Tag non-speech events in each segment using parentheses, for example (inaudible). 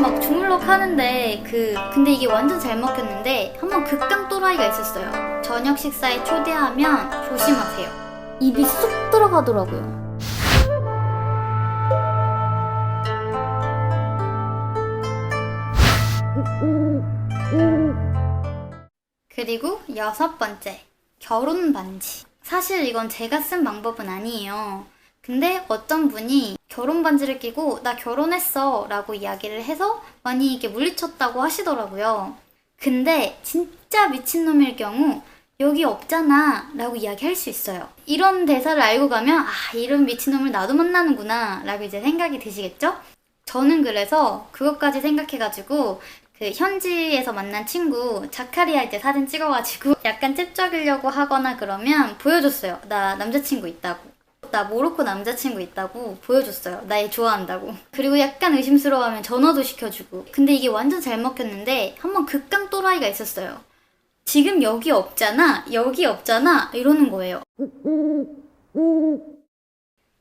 막 주물럭 하는데 그 근데 이게 완전 잘 먹혔는데 한번 극강 또라이가 있었어요. 저녁 식사에 초대하면 조심하세요. 입이 쑥 들어가더라고요. 그리고 여섯 번째, 결혼 반지. 사실 이건 제가 쓴 방법은 아니에요. 근데 어떤 분이 결혼 반지를 끼고 나 결혼했어 라고 이야기를 해서 많이 이게 물리쳤다고 하시더라고요. 근데 진짜 미친놈일 경우 여기 없잖아 라고 이야기할 수 있어요. 이런 대사를 알고 가면 아 이런 미친놈을 나도 만나는구나 라고 이제 생각이 드시겠죠? 저는 그래서 그것까지 생각해가지고 그 현지에서 만난 친구 자카리아 이제 사진 찍어가지고 (laughs) 약간 찝적이려고 하거나 그러면 보여줬어요. 나 남자친구 있다고. 나 모로코 남자친구 있다고 보여줬어요. 나얘 좋아한다고. 그리고 약간 의심스러워하면 전화도 시켜주고. 근데 이게 완전 잘 먹혔는데 한번 극강 또라이가 있었어요. 지금 여기 없잖아. 여기 없잖아. 이러는 거예요.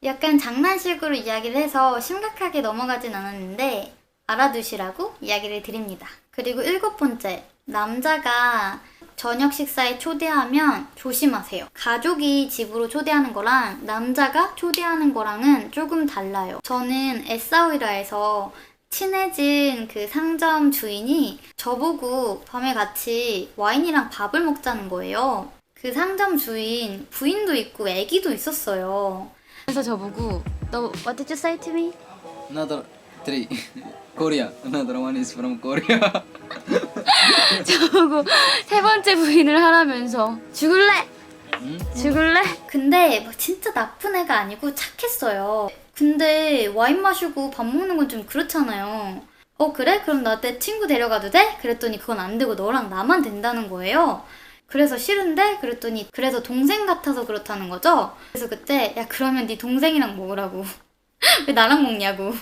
약간 장난식으로 이야기를 해서 심각하게 넘어가진 않았는데 알아두시라고 이야기를 드립니다. 그리고 일곱 번째, 남자가 저녁 식사에 초대하면 조심하세요. 가족이 집으로 초대하는 거랑 남자가 초대하는 거랑은 조금 달라요. 저는 에싸우이라에서 친해진 그 상점 주인이 저보고 밤에 같이 와인이랑 밥을 먹자는 거예요. 그 상점 주인 부인도 있고 애기도 있었어요. 그래서 저보고 너 What did you say to me? Another three. Korea. Another one is from Korea. (laughs) 저보고 세 번째 부인을 하라면서 죽을래? 응? 죽을래? 근데 막 진짜 나쁜 애가 아니고 착했어요. 근데 와인 마시고 밥 먹는 건 좀 그렇잖아요. 어 그래? 그럼 나 내 친구 데려가도 돼? 그랬더니 그건 안 되고 너랑 나만 된다는 거예요. 그래서 싫은데 그랬더니 그래서 동생 같아서 그렇다는 거죠. 그래서 그때 야 그러면 네 동생이랑 먹으라고 (laughs) 왜 나랑 먹냐고.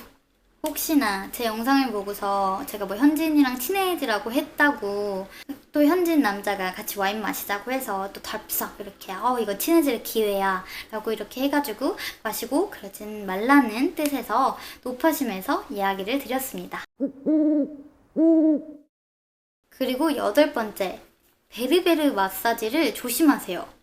혹시나 제 영상을 보고서 제가 뭐 현진이랑 친해지라고 했다고 또 현진 남자가 같이 와인 마시자고 해서 또 덜썩 이렇게 어 이거 친해질 기회야 라고 이렇게 해가지고 마시고 그러진 말라는 뜻에서 높아심에서 이야기를 드렸습니다. 그리고 여덟 번째 베르베르 마사지를 조심하세요.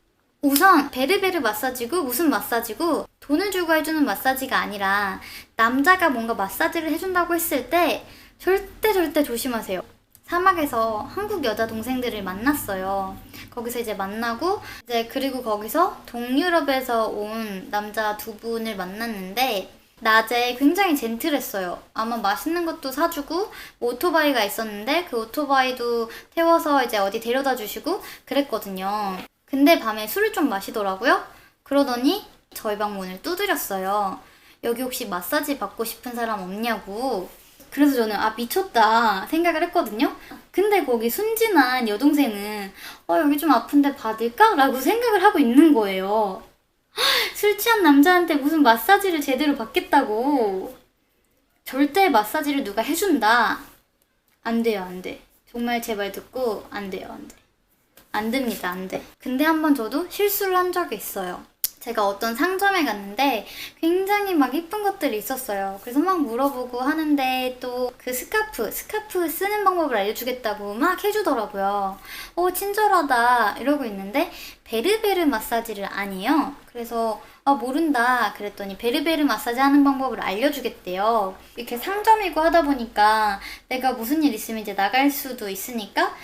우선 베르베르 마사지고 무슨 마사지고 돈을 주고 해주는 마사지가 아니라 남자가 뭔가 마사지를 해준다고 했을 때 절대 절대 조심하세요. 사막에서 한국 여자 동생들을 만났어요. 거기서 이제 만나고 이제 그리고 거기서 동유럽에서 온 남자 두 분을 만났는데 낮에 굉장히 젠틀했어요. 아마 맛있는 것도 사주고 뭐 오토바이가 있었는데 그 오토바이도 태워서 이제 어디 데려다 주시고 그랬거든요. 근데 밤에 술을 좀 마시더라고요. 그러더니 저희 방 문을 두드렸어요. 여기 혹시 마사지 받고 싶은 사람 없냐고. 그래서 저는 아 미쳤다 생각을 했거든요. 근데 거기 순진한 여동생은 어 여기 좀 아픈데 받을까? 라고 생각을 하고 있는 거예요. 술 취한 남자한테 무슨 마사지를 제대로 받겠다고. 절대 마사지를 누가 해준다. 안 돼요, 안 돼. 정말 제 말 듣고 안 돼요, 안 돼. 안 됩니다, 안 돼. 근데 한 번 저도 실수를 한 적이 있어요. 제가 어떤 상점에 갔는데 굉장히 막 예쁜 것들이 있었어요. 그래서 막 물어보고 하는데 또 그 스카프, 스카프 쓰는 방법을 알려주겠다고 막 해주더라고요. 오, 친절하다. 이러고 있는데 베르베르 마사지를 아니에요. 그래서 아, 모른다. 그랬더니 베르베르 마사지 하는 방법을 알려주겠대요. 이렇게 상점이고 하다 보니까 내가 무슨 일 있으면 이제 나갈 수도 있으니까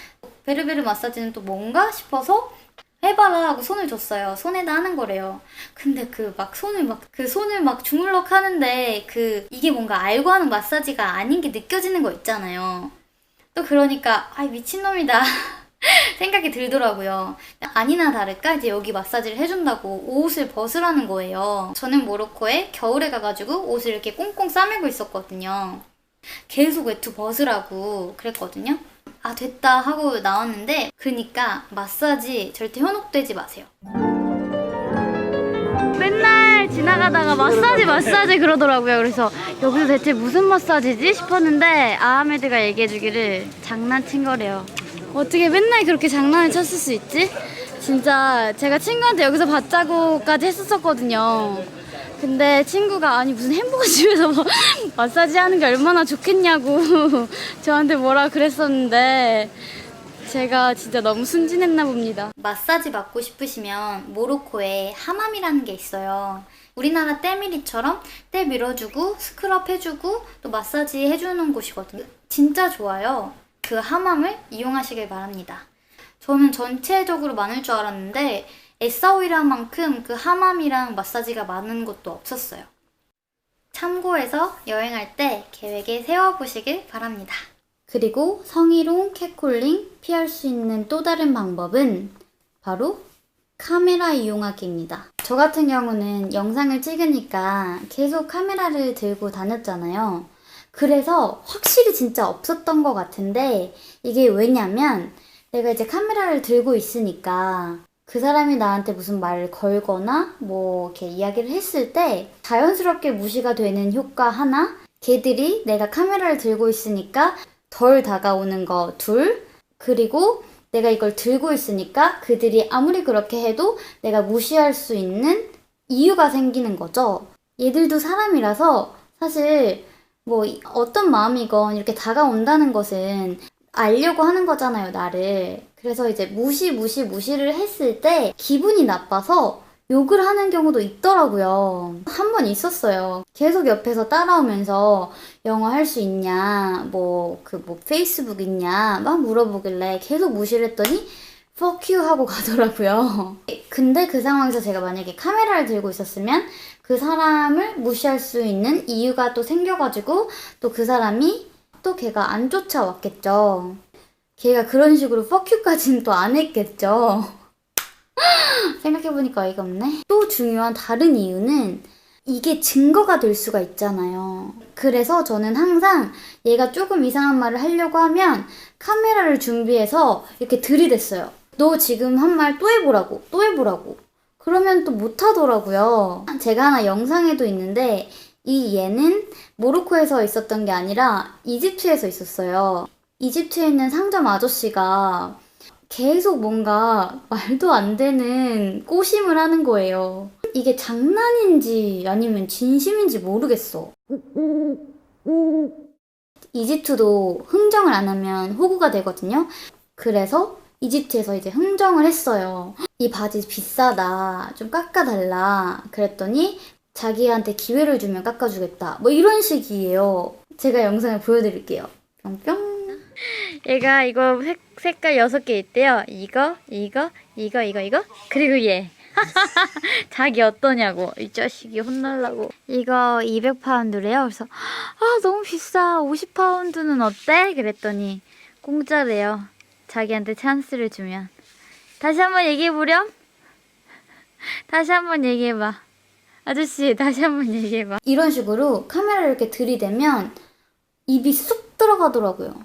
베르베르 마사지는 또 뭔가 싶어서 해봐라 하고 손을 줬어요. 손에다 하는 거래요. 근데 그 막 손을 막 그 손을 막 주물럭 하는데 그 이게 뭔가 알고 하는 마사지가 아닌 게 느껴지는 거 있잖아요. 또 그러니까 아 미친놈이다 (laughs) 생각이 들더라고요. 아니나 다를까 이제 여기 마사지를 해준다고 옷을 벗으라는 거예요. 저는 모로코에 겨울에 가가지고 옷을 이렇게 꽁꽁 싸매고 있었거든요. 계속 외투 벗으라고 그랬거든요. 아 됐다 하고 나왔는데 그니까 마사지 절대 현혹되지 마세요. 맨날 지나가다가 마사지 마사지 그러더라고요. 그래서 여기서 대체 무슨 마사지지 싶었는데 아하메드가 얘기해주기를 장난친 거래요. 어떻게 맨날 그렇게 장난을 쳤을 수 있지? 진짜 제가 친구한테 여기서 받자고까지 했었었거든요. 근데 친구가 아니 무슨 햄버거 집에서 뭐 (laughs) 마사지 하는 게 얼마나 좋겠냐고 (laughs) 저한테 뭐라 그랬었는데 제가 진짜 너무 순진했나 봅니다. 마사지 받고 싶으시면 모로코에 하맘이라는 게 있어요. 우리나라 때밀이처럼 때 밀어주고 스크럽 해주고 또 마사지 해주는 곳이거든요. 진짜 좋아요. 그 하맘을 이용하시길 바랍니다. 저는 전체적으로 많을 줄 알았는데 에싸오이라 만큼 그 하맘이랑 마사지가 많은 곳도 없었어요. 참고해서 여행할 때 계획에 세워보시길 바랍니다. 그리고 성희롱, catcalling 피할 수 있는 또 다른 방법은 바로 카메라 이용하기입니다. 저 같은 경우는 영상을 찍으니까 계속 카메라를 들고 다녔잖아요. 그래서 확실히 진짜 없었던 것 같은데 이게 왜냐면 내가 이제 카메라를 들고 있으니까 그 사람이 나한테 무슨 말을 걸거나 뭐 이렇게 이야기를 했을 때 자연스럽게 무시가 되는 효과 하나 걔들이 내가 카메라를 들고 있으니까 덜 다가오는 거 둘, 그리고 내가 이걸 들고 있으니까 그들이 아무리 그렇게 해도 내가 무시할 수 있는 이유가 생기는 거죠. 얘들도 사람이라서 사실 뭐 이- 어떤 마음이건 이렇게 다가온다는 것은 알려고 하는 거잖아요, 나를. 그래서 이제 무시, 무시, 무시를 했을 때 기분이 나빠서 욕을 하는 경우도 있더라고요. 한 번 있었어요. 계속 옆에서 따라오면서 영어 할 수 있냐, 뭐, 그, 뭐, 페이스북 있냐, 막 물어보길래 계속 무시를 했더니, fuck you 하고 (laughs) 가더라고요. 근데 그 상황에서 제가 만약에 카메라를 들고 있었으면 그 사람을 무시할 수 있는 이유가 또 생겨가지고 또 그 사람이 또 걔가 안 쫓아왔겠죠. 걔가 그런 식으로 you까지는 또 안 했겠죠. (laughs) 생각해보니까 어이가 없네. 또 중요한 다른 이유는 이게 증거가 될 수가 있잖아요. 그래서 저는 항상 얘가 조금 이상한 말을 하려고 하면 카메라를 준비해서 이렇게 들이댔어요. 너 지금 한 말 또 해보라고, 또 해보라고. 그러면 또 못하더라고요. 제가 하나 영상에도 있는데 이 얘는 모로코에서 있었던 게 아니라 이집트에서 있었어요. 이집트에 있는 상점 아저씨가 계속 뭔가 말도 안 되는 꼬심을 하는 거예요. 이게 장난인지 아니면 진심인지 모르겠어. 이집트도 흥정을 안 하면 호구가 되거든요. 그래서 이집트에서 이제 흥정을 했어요. 이 바지 비싸다. 좀 깎아달라. 그랬더니 자기한테 기회를 주면 깎아주겠다. 뭐 이런 식이에요. 제가 영상을 보여드릴게요. 뿅뿅. 얘가 이거 색, 색깔 여섯 개 있대요. 이거, 이거, 이거, 이거, 이거. 그리고 얘. (laughs) 자기 어떠냐고. 이 자식이 혼날라고. 이거 200파운드래요. 그래서 아 너무 비싸. 50파운드는 어때? 그랬더니 공짜래요. 자기한테 찬스를 주면. 다시 한번 얘기해 보렴. 다시 한번 얘기해 봐. 아저씨 다시 한번 얘기해 봐. 이런 식으로 카메라를 이렇게 들이대면 입이 쑥 들어가더라고요.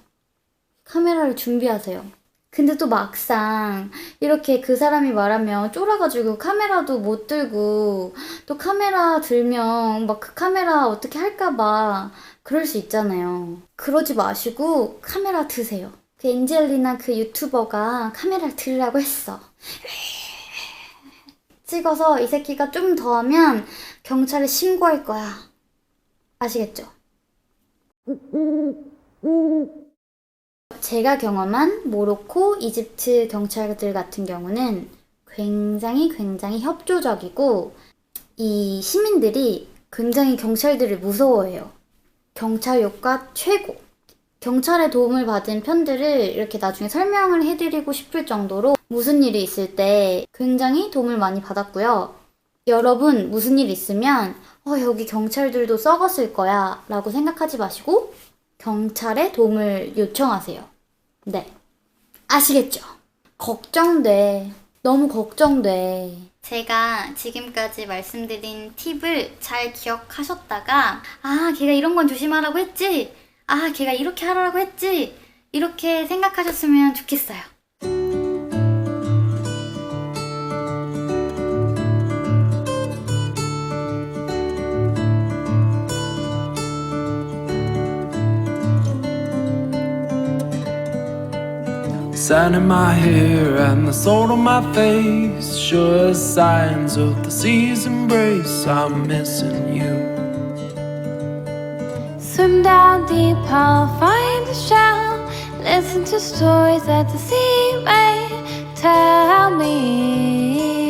카메라를 준비하세요. 근데 또 막상 이렇게 그 사람이 말하면 쫄아가지고 카메라도 못 들고 또 카메라 들면 막 그 카메라 어떻게 할까봐 그럴 수 있잖아요. 그러지 마시고 카메라 드세요. 그 엔젤리나 그 유튜버가 카메라를 들으라고 했어. 찍어서 이 새끼가 좀 더 하면 경찰에 신고할 거야. 아시겠죠? 제가 경험한 모로코, 이집트 경찰들 같은 경우는 굉장히 굉장히 협조적이고 이 시민들이 굉장히 경찰들을 무서워해요. 경찰 효과 최고. 경찰의 도움을 받은 편들을 이렇게 나중에 설명을 해드리고 싶을 정도로 무슨 일이 있을 때 굉장히 도움을 많이 받았고요. 여러분, 무슨 일 있으면, 어, 여기 경찰들도 썩었을 거야. 라고 생각하지 마시고, 경찰의 도움을 요청하세요. 네. 아시겠죠? 걱정돼. 너무 걱정돼. 제가 지금까지 말씀드린 팁을 잘 기억하셨다가, 아, 걔가 이런 건 조심하라고 했지? 아, 걔가 이렇게 하라고 했지? 이렇게 생각하셨으면 좋겠어요. sand in my hair and the salt on my face. Sure signs of the sea's embrace. I'm missing you. swim down deep, I'll find a shell. Listen to stories that the sea may tell me.